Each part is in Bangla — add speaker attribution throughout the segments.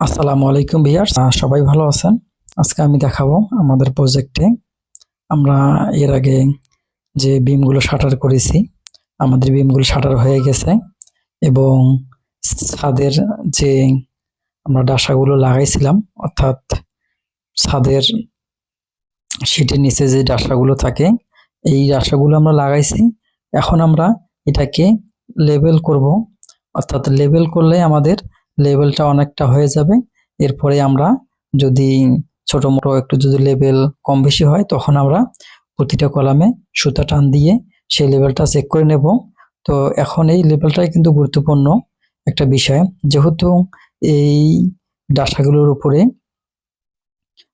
Speaker 1: আসসালামু আলাইকুম ভিয়ার্স। সবাই ভালো আছেন? আজকে আমি দেখাবো আমাদের প্রজেক্টে আমরা এর আগে যে বিমগুলো শাটার করেছি, আমাদের বিমগুলো শাটার হয়ে গেছে এবং ছাদের যে আমরা ডাসাগুলো লাগাইছিলাম, অর্থাৎ ছাদের সিটের নিচে যে ডাসাগুলো থাকে, এই ডাসাগুলো আমরা লাগাইছি। এখন আমরা এটাকে লেবেল করব। অর্থাৎ লেবেল করলে আমাদের লেভেলটা অনেকটা হয়ে যাবে। এরপরে আমরা যদি ছোট মোটো একটু যদি লেভেল কম বেশি হয়, তখন আমরা প্রতিটা কলামে সুতা টান দিয়ে সেই লেভেলটা চেক করে নেব। তো এখন এই লেভেলটাই কিন্তু গুরুত্বপূর্ণ একটা বিষয়। যেহেতু এই ডাসাগুলোর উপরে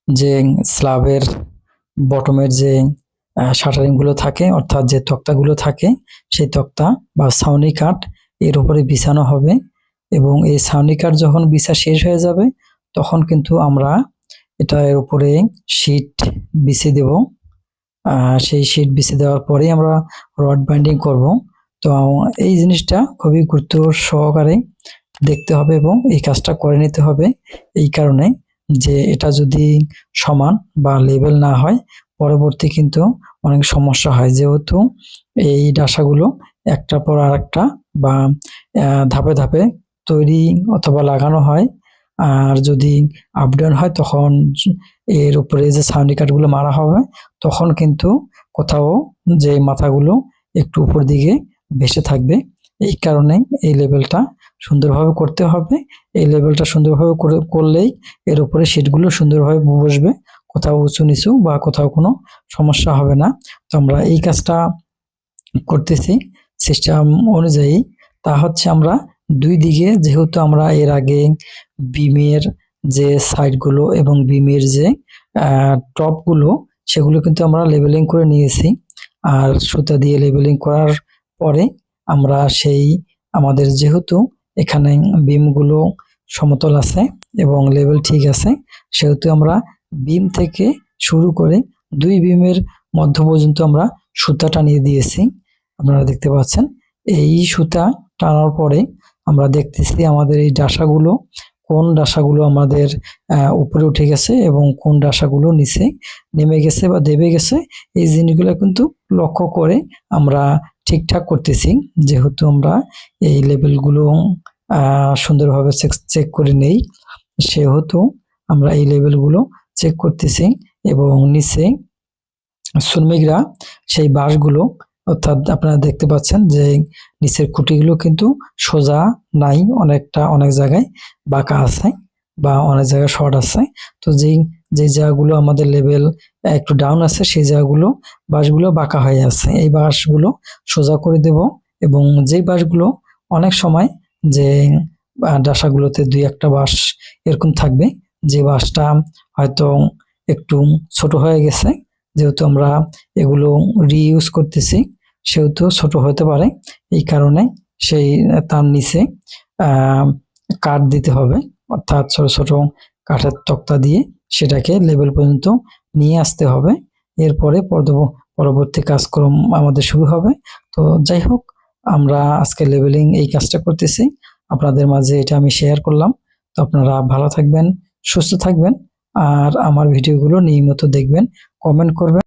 Speaker 1: যে স্লাবের বটমের যে শাটারিংগুলো থাকে, অর্থাৎ যে তক্তাগুলো থাকে, সেই তক্তা বা ছাউনি কাঠ এর উপরে বিছানো হবে। এবং এই ছাউনিকার যখন বিছা শেষ হয়ে যাবে, তখন কিন্তু আমরা এটার উপরে শীট বিছে দেব। সেই শীট বিছে দেওয়ার পরেই আমরা রড বাইন্ডিং করব। তো এই জিনিসটা খুবই গুরুত্ব সহকারে দেখতে হবে এবং এই কাজটা করে নিতে হবে। এই কারণে যে এটা যদি সমান বা লেভেল না হয়, পরবর্তী কিন্তু অনেক সমস্যা হয়। যেহেতু এই ডাসাগুলো একটার পর আরেকটা বা ধাপে ধাপে তৈরি অথবা লাগানো হয়। আর যদি আপ ডাউন হয়, তখন এর উপরে যে সাউন্ডি কাঠগুলো মারা হবে, তখন কিন্তু কোথাও যে মাথাগুলো একটু উপর দিকে ভেসে থাকবে। এই কারণে এই লেভেলটা সুন্দরভাবে করতে হবে। এই লেভেলটা সুন্দরভাবে করে, করলেই এর উপরে সিটগুলো সুন্দরভাবে বসবে। কোথাও উঁচু নিচু বা কোথাও কোনো সমস্যা হবে না। তো আমরা এই কাজটা করতেছি। সিস্টেম অনুযায়ী তা হচ্ছে আমরা দুই দিকে যেহেতু আমরা এর আগে বিমের যে সাইডগুলো এবং বিমের যে টপগুলো, সেগুলো কিন্তু আমরা লেবেলিং করে নিয়েছি। আর সুতা দিয়ে লেবেলিং করার পরে আমরা সেই আমাদের যেহেতু এখানে বিমগুলো সমতল আছে এবং লেভেল ঠিক আছে, সেহেতু আমরা বিম থেকে শুরু করে দুই বিমের মধ্য পর্যন্ত আমরা সুতা টানিয়ে দিয়েছি। আপনারা দেখতে পাচ্ছেন, এই সুতা টানার পরে আমরা দেখতেছি আমাদের এই ডাসাগুলো, কোন ডাসাগুলো আমাদের উপরে উঠে গেছে এবং কোন ডাসাগুলো নিচে নেমে গেছে বা দেবে গেছে, এই জিনিসগুলো কিন্তু লক্ষ্য করে আমরা ঠিকঠাক করতেছি। যেহেতু আমরা এই লেভেলগুলো সুন্দরভাবে চেক করে নেই, সেহেতু আমরা এই লেভেলগুলো চেক করতেছি এবং নিচে শ্রমিকরা সেই বাঁশগুলো অর্থাৎ আপনারা দেখতে পাচ্ছেন যে নিচের খুঁটিগুলো কিন্তু সোজা নাই, অনেকটা অনেক জায়গায় বাঁকা আছে বা অনেক জায়গায় শর্ট আছে। তো যেই যে জায়গাগুলো আমাদের লেভেল একটু ডাউন আছে, সেই জায়গাগুলো বাঁশগুলো বাঁকা হয়ে আছে। এই বাঁশগুলো সোজা করে দেব এবং যেই বাঁশগুলো অনেক সময় যে ডাসাগুলোতে দুই একটা বাঁশ এরকম থাকবে, যে বাঁশটা হয়তো একটু ছোট হয়ে গেছে যেহেতু আমরা এগুলো রিইউজ করতেছি, সেহেতু ছোট হতে পারে। এই কারণে সেই, তার নিচে কাঠ দিতে হবে। অর্থাৎ ছোট ছোট কাঠের তক্তা দিয়ে সেটাকে লেভেল পর্যন্ত নিয়ে আসতে হবে। এরপরে পরবর্তী কাজক্রম আমাদের শুরু হবে। তো যাই হোক, আমরা আজকে লেভেলিং এই কাজটা করতেছি। আপনাদের মাঝে এটা আমি শেয়ার করলাম। তো আপনারা ভালো থাকবেন, সুস্থ থাকবেন, আর আমার ভিডিওগুলো নিয়মিত দেখবেন। কমেন্ট করবেন।